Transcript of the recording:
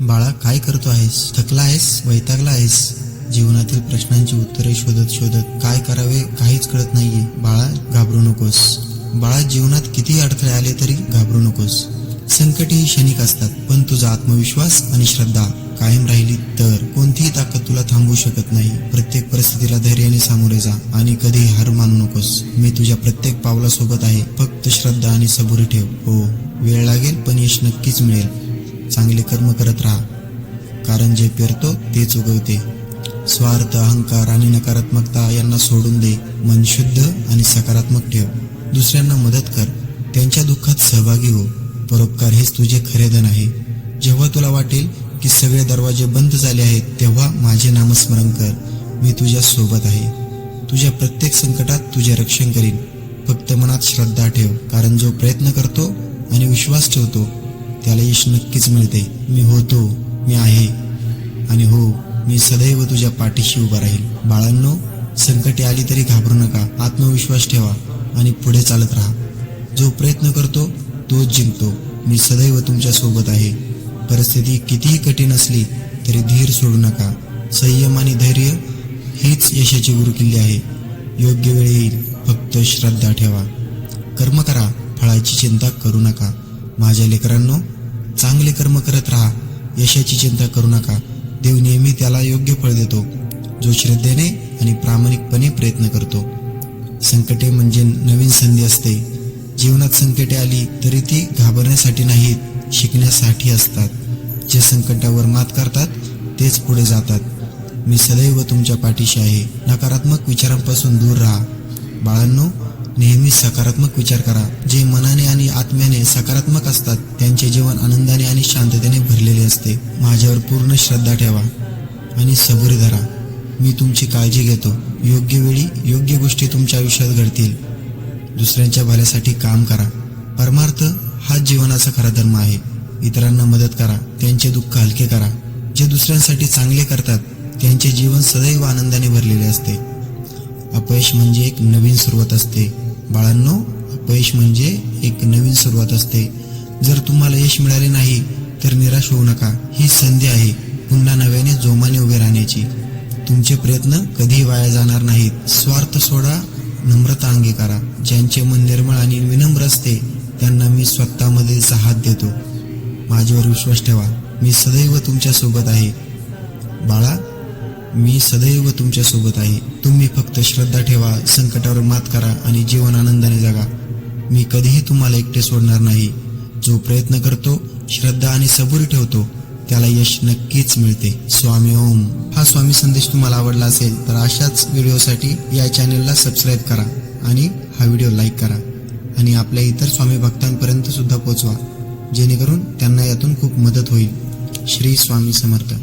बाळा काय करतो आहेस? थकला आहेस? वैतागला आहेस? जीवनातील प्रश्नांची उत्तरे शोधत शोधत काय करावे काहीच कळत नाहीये. बाळा घाबरू नकोस. बाळा जीवनात किती अडथळे आले तरी घाबरू नकोस. संकटे ही क्षणिक असतात पण तुझा आत्मविश्वास आणि श्रद्धा कायम राहिली तर कोणतीही ताकद तुला थांबवू शकत नाही. प्रत्येक परिस्थितीला धैर्याने सामोरे जा आणि कधी हार मानू नकोस. मी तुझ्या प्रत्येक पावलासोबत आहे. फक्त श्रद्धा आणि सबुरी ठेव. हो वेळ लागेल पण यश नक्कीच मिळेल. चांगले कर्म करत राहा. कारण जे पेरतो तेच उगवते. स्वार्थ अहंकार आणि नकारात्मकता यांना सोडून दे. मन शुद्ध आणि सकारात्मक ठेव. दुसऱ्यांना मदत कर. त्यांच्या दुःखात सहभागी हो. परोपकार हेच तुझे खरे धन आहे. जेव्हा तुला वाटेल की सगळे दरवाजे बंद झाले आहेत तेव्हा माझे नामस्मरण कर. मी तुझ्या सोबत आहे. तुझ्या प्रत्येक संकटात तुझे रक्षण करीन. फक्त मनात श्रद्धा ठेव. कारण जो प्रयत्न करतो आणि विश्वास ठेवतो त्याला यश नक्कीच मिळते. मी होतो मी आहे. आणि हो मी सदैव तुझ्या पाठीशी उभा राहील. बाळांनो संकटे आली तरी घाबरू नका. आत्मविश्वास ठेवा आणि पुढे चालत राहा. जो प्रयत्न करतो तोच जिंकतो. मी सदैव तुमच्यासोबत आहे. परिस्थिती कितीही कठीण असली तरी धीर सोडू नका. संयम आणि धैर्य हीच यशाची गुरुकिल्ली आहे. योग्य वेळ येईल फक्त श्रद्धा ठेवा. कर्म करा फळाची चिंता करू नका. माझ्या लेकरांनो चांगले कर्म करत राहा. यशाची चिंता करू नका. देव नेहमी त्याला योग्य फळ देतो जो श्रद्धेने आणि प्रामाणिकपणे प्रयत्न करतो. संकटे म्हणजे नवीन संधी असते. जीवनात संकटे आली तरी ती घाबरण्यासाठी नाहीत शिकण्यासाठी असतात. जे संकटावर मात करतात तेच पुढे जातात. मी सदैव तुमच्या पाठीशी आहे. नकारात्मक विचारांपासून दूर राहा. बाळांनो नेहमी सकारात्मक विचार करा. जे मनाने आणि आत्म्याने सकारात्मक असतात त्यांचे जीवन आनंदाने आणि शांततेने भरलेले असते. माझ्यावर पूर्ण श्रद्धा ठेवा आणि सबुरी धरा. मी तुमची काळजी घेतो. योग्य वेळी योग्य गोष्टी तुमच्या आयुष्यात घडतील. दुसऱ्यांच्या भल्यासाठी काम करा. परमार्थ हा जीवनाचा खरा धर्म आहे. इतरांना मदत करा. त्यांचे दुःख हलके करा. जे दुसऱ्यांसाठी चांगले करतात त्यांचे जीवन सदैव आनंदाने भरलेले असते. अपयश म्हणजे एक नवीन सुरुवात असते. बाळांनो अपयश म्हणजे एक नवीन सुरुवात असते. जर तुम्हाला यश मिळाले नाही तर निराश होऊ नका. ही संधी आहे. पुन्हा नव्याने जोमाने उभे राहण्याची. तुमचे प्रयत्न कधी वाया जाणार नाहीत. स्वार्थ सोडा नम्रता अंगीकारा. ज्यांचे मन निर्मळ आणि विनम्र असते त्यांना मी स्वतःमध्ये हात देतो. माझ्यावर विश्वास ठेवा. मी सदैव तुमच्यासोबत आहे. बाळा मी सदैव तुमच्यासोबत आहे. तुम्ही फक्त श्रद्धा ठेवा संकटावर मात करा आणि जीवन आनंदाने जगा. मी कधीही तुम्हाला एकटे सोडणार नाही. जो प्रयत्न करतो श्रद्धा आणि सबुरी ठेवतो त्याला यश नक्कीच मिळते. स्वामी ओम. हा स्वामी संदेश तुम्हाला आवडला असेल तर अशाच व्हिडिओसाठी या चॅनलला सबस्क्राईब करा आणि हा व्हिडिओ लाईक करा. आणि आपल्या इतर स्वामी भक्तांपर्यंत सुद्धा पोचवा जेणेकरून त्यांना यातून खूप मदत होईल. श्री स्वामी समर्थ.